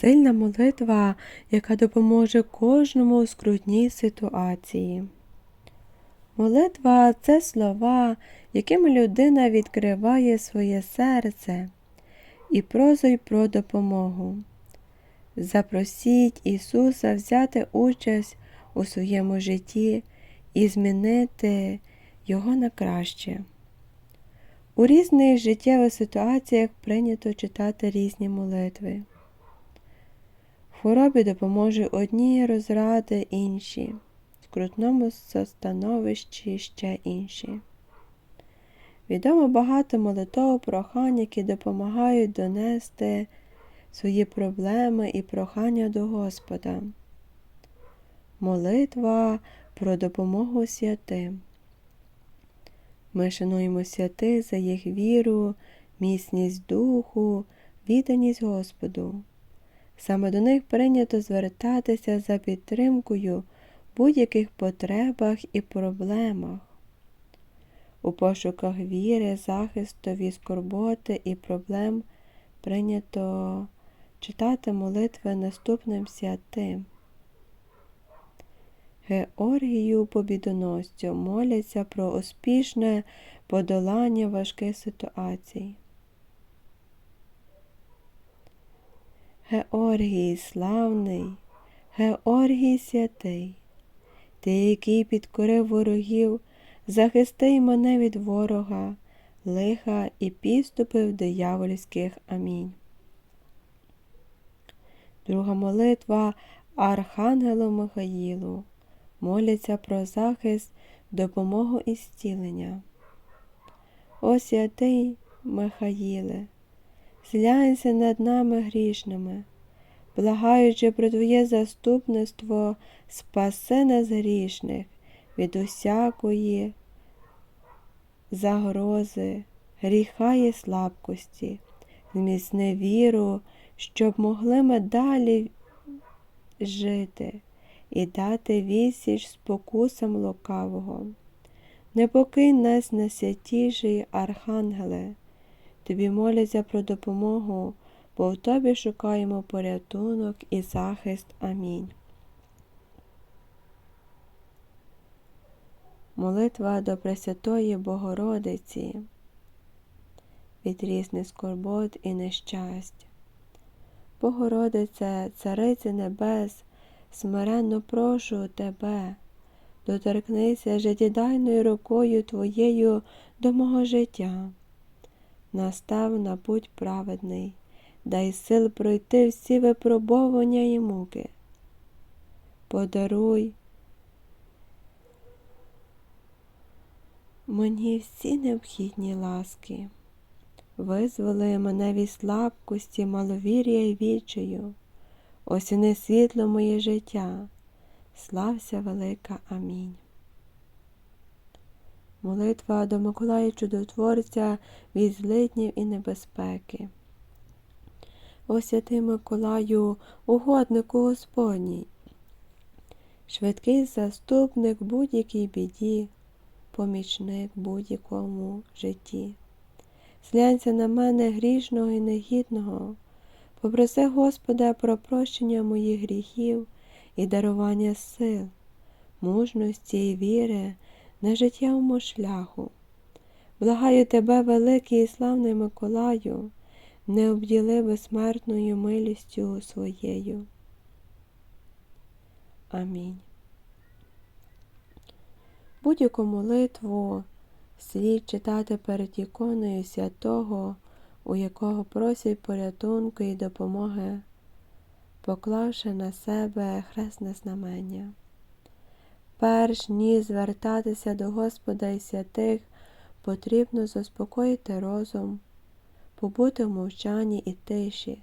Сильна молитва, яка допоможе кожному у скрутній ситуації. Молитва це слова, якими людина відкриває своє серце і просить про допомогу. Запросіть Ісуса взяти участь у своєму житті і змінити Його на краще. У різних життєвих ситуаціях прийнято читати різні молитви. Хворобі допоможе одні розради інші, в скрутному становищі ще інші. Відомо багато молитов прохань, які допомагають донести свої проблеми і прохання до Господа. Молитва про допомогу святим. Ми шануємо святих за їх віру, міцність духу, відданість Господу. Саме до них прийнято звертатися за підтримкою в будь-яких потребах і проблемах. У пошуках віри, захисту від скорботи і проблем прийнято читати молитви наступним святим. Георгію Побідоносцю моляться про успішне подолання важких ситуацій. Георгій славний, Георгій святий, ти, який підкорив ворогів, захисти мене від ворога, лиха і підступив диявольських. Амінь. Друга молитва Архангелу Михаїлу моляться про захист, допомогу і зцілення. О святий Михаїле, зглянься над нами грішними, благаючи про Твоє заступництво, спаси нас грішних від усякої загрози, гріха і слабкості, зміцни віру, щоб могли ми далі жити і дати відсіч спокусам лукавого. Не покинь нас на святіший Архангеле, тобі моляться про допомогу, бо в тобі шукаємо порятунок і захист. Амінь. Молитва до Пресвятої Богородиці від різних скорбот і нещастя. Богородице, Царице Небес, смиренно прошу тебе, доторкнися життєдайною рукою Твоєю до мого життя. Настав на путь праведний, дай сил пройти всі випробовування і муки. Подаруй мені всі необхідні ласки, визволи мене від слабкості, маловір'я і відчаю, осіни світло моє життя, слався велика. Амінь. Молитва до Миколая Чудотворця від злиднів і небезпеки. О святий Миколаю, угоднику Господній, швидкий заступник будь-якій біді, помічник будь-якому житті. Зглянься на мене грішного і негідного, попроси Господа про прощення моїх гріхів і дарування сил, мужності і віри на життєвому шляху. Благаю тебе, великий і славний Миколаю, не обділи безсмертною милістю своєю. Амінь. Будь-яку молитву слід читати перед іконою святого, у якого просять порятунку і допомоги, поклавши на себе хресне знамення. Перш ніж звертатися до Господа і святих, потрібно заспокоїти розум, побути в мовчанні і тиші,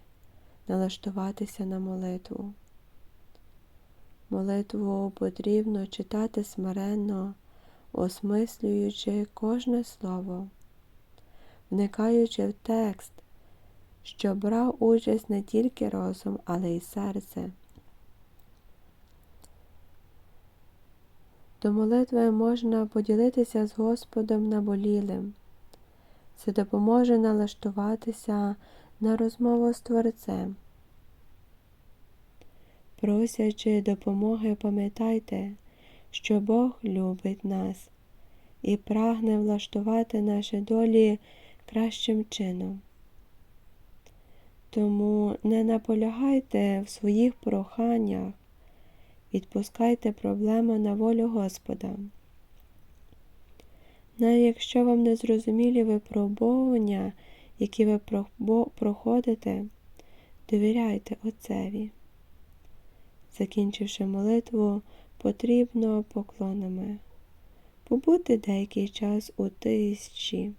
налаштуватися на молитву. Молитву потрібно читати смиренно, осмислюючи кожне слово, вникаючи в текст, що брав участь не тільки розум, але й серце. До молитви можна поділитися з Господом наболілим. Це допоможе налаштуватися на розмову з Творцем. Просячи допомоги, пам'ятайте, що Бог любить нас і прагне влаштувати наші долі кращим чином. Тому не наполягайте в своїх проханнях, відпускайте проблему на волю Господа. Навіть якщо вам не зрозумілі випробовування, які ви проходите, довіряйте Отцеві. Закінчивши молитву, потрібно поклонами побути деякий час у тиші.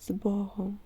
З Богом.